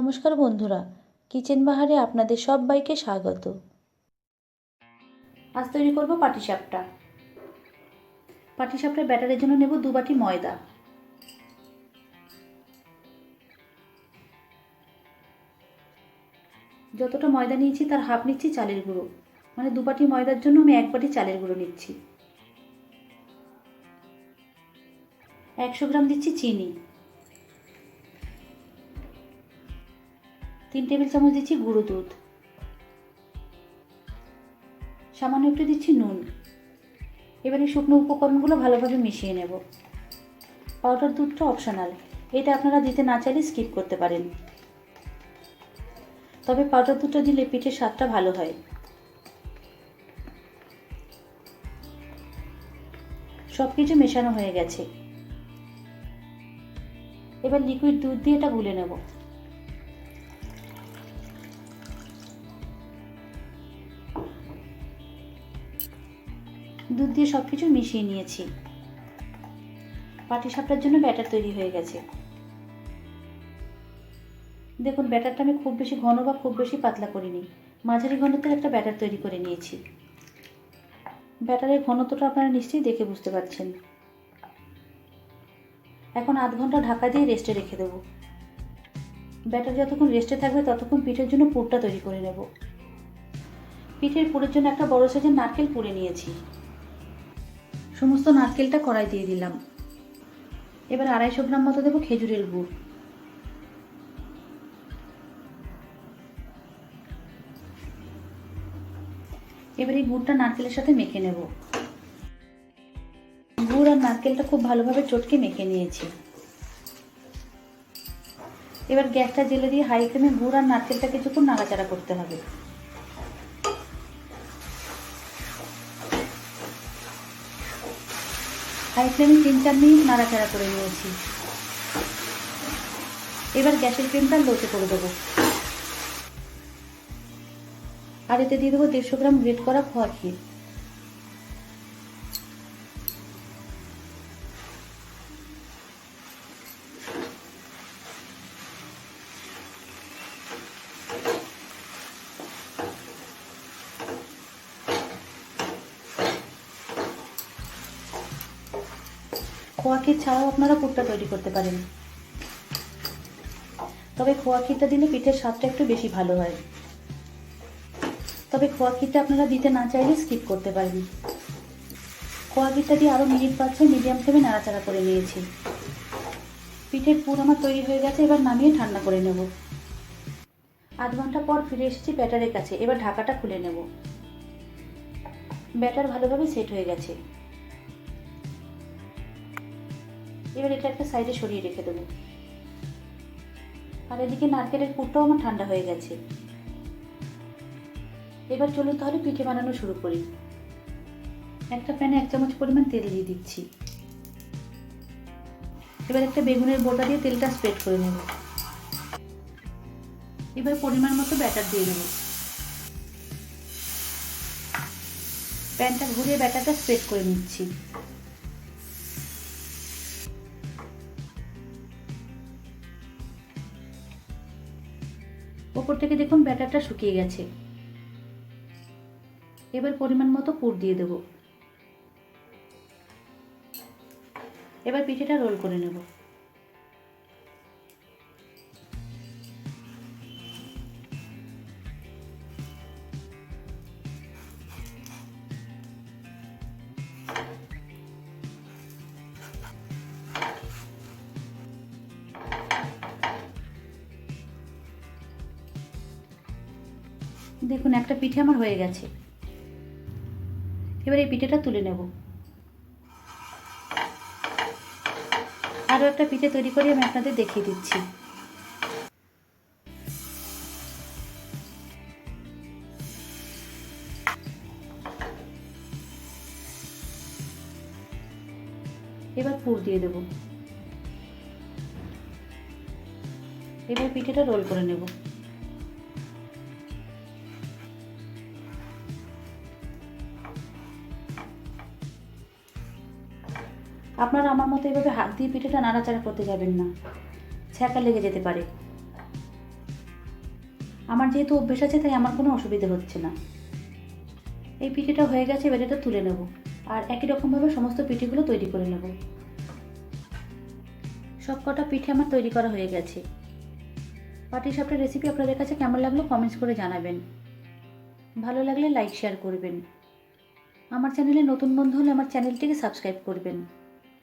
নমস্কার বন্ধুরা, কিচেন বাহারে আপনাদের সবাইকে স্বাগত। আজ তৈরি করব পাটিসাপটা। পাটিসাপটার ব্যাটারের জন্য নেব দু বাটি ময়দা। যতটা ময়দা নিয়েছি তার হাফ নিচ্ছি চালের গুঁড়ো। মানে দু বাটি ময়দার জন্য আমি এক বাটি চালের গুঁড়ো নিচ্ছি। একশো গ্রাম দিচ্ছি চিনি। তিন টেবিল চামচ দিচ্ছি গুঁড়ো দুধ। সামান্য একটু দিচ্ছি নুন। এবারে শুকনো উপকরণগুলো ভালোভাবে মিশিয়ে নেব। পাউডার দুধটা অপশনাল। এটা আপনারা দিতে না চাইলে স্কিপ করতে পারেন। তবে পাউডার দুধটা দিলে পিঠের স্বাদটা ভালো হয়। সব কিছু মেশানো হয়ে গেছে। এবার লিকুইড দুধ দিয়ে এটা গুলে নেব। দুধ দিয়ে সব কিছু মিশিয়ে নিয়েছি। পাটিসাপটার জন্য ব্যাটার তৈরি হয়ে গেছে। দেখুন, ব্যাটারটা আমি খুব বেশি ঘন বা খুব বেশি পাতলা করিনি। মাঝারি ঘনত্বের একটা ব্যাটার তৈরি করে নিয়েছি। ব্যাটারের ঘনত্বটা আপনারা নিশ্চয়ই দেখে বুঝতে পারছেন। এখন আধ ঘণ্টা ঢাকা দিয়ে রেস্টে রেখে দেবো। ব্যাটার যতক্ষণ রেস্টে থাকবে, ততক্ষণ পিঠের জন্য পুরটা তৈরি করে নেব। পিঠের পুরের জন্য একটা বড় সাইজের নারকেল পুড়ে নিয়েছি। সমস্ত নারকেলটা কড়াই দিয়ে দিলাম। এবার আড়াইশো গ্রাম মতো দেবো খেজুরের গুড়। এবার এই গুড়টা নারকেলের সাথে মেখে নেব। গুড় আর নারকেলটা খুব ভালোভাবে চটকে মেখে নিয়েছি। এবার গ্যাসটা জেলে দিয়ে হাই ফ্লেমে গুড় আর নারকেলটা কিছুক্ষণ নাড়াচাড়া করতে হবে। হাই ফ্লেমে তিন চার মিনিট নাড়াচাড়া করে নিয়েছি। এবার গ্যাসের ফ্লেমটা লোতে করে দেবো। আর এতে দিয়ে দেবো দেড়শো গ্রাম গ্রেট করা খোয়া ক্ষীর। খোয়া ক্ষীর ছাড়াও আপনারা পুরটা তৈরি করতে পারেন। তবে খোয়া ক্ষীরটা দিলে পিঠের স্বাদটা একটু বেশি ভালো হয়। তবে খোয়া ক্ষীরটা আপনারা দিতে না চাইলে স্কিপ করতে পারেন। খোয়া ক্ষীরটা দিয়ে আরও মিনিট পাঁচ ছয় মিডিয়াম ফ্লেমে নাড়াচাড়া করে নিয়েছি। পিঠের পুর আমার তৈরি হয়ে গেছে, এবার নামিয়ে ঠান্ডা করে নেব। আধ ঘণ্টা পর ফিরে এসেছি ব্যাটারের কাছে, এবার ঢাকাটা খুলে নেব। ব্যাটার ভালোভাবে সেট হয়ে গেছে। এবার এটা একটা সাইডে সরিয়ে রেখে দেবো। আর এদিকে নারকেলের পুরটাও আমার ঠান্ডা হয়ে গেছে। এবার চলুন তাহলে পিঠে বানানো শুরু করি। একটা প্যানে এক চামচ পরিমাণ তেল দিয়ে দিচ্ছি। এবার একটা বেগুনের বোটা দিয়ে তেলটা স্প্রেড করে নেব। এবার পরিমাণ মতো ব্যাটার দিয়ে দেবো। প্যানটা ঘুরিয়ে ব্যাটারটা স্প্রেড করে নিচ্ছি। ওপর থেকে দেখুন ব্যাটারটা শুকিয়ে গেছে। এবার পরিমাণ মতো পুর দিয়ে দেব। এবার পিঠেটা রোল করে নেব। দেখুন, একটা পিঠে আমার হয়ে গেছে। এবার এই পিঠেটা তুলে নেব। আরও একটা পিঠে তৈরি করে আমি আপনাদের দেখিয়ে দিচ্ছি। এবার পুর দিয়ে দেব। এবার পিঠেটা রোল করে নেব। আপনারা আমার মতো এভাবে হাত দিয়ে পিঠেটা নাড়াচাড়া করতে যাবেন না। ছ্যাঁকা লেগে যেতে পারে। আমার যেহেতু অভ্যেস আছে, তাই আমার কোনো অসুবিধা হচ্ছে না। এই পিঠেটা হয়ে গেছে, এবার এটা তুলে নেব। আর একই রকমভাবে সমস্ত পিঠেগুলো তৈরি করে নেব। সব কটা পিঠে আমার তৈরি করা হয়ে গেছে। পাটিসাপটার রেসিপি আপনাদের কাছে কেমন লাগল কমেন্টস করে জানাবেন। ভালো লাগলে লাইক শেয়ার করবেন। আমার চ্যানেলে নতুন বন্ধু হলে আমার চ্যানেলটিকে সাবস্ক্রাইব করবেন।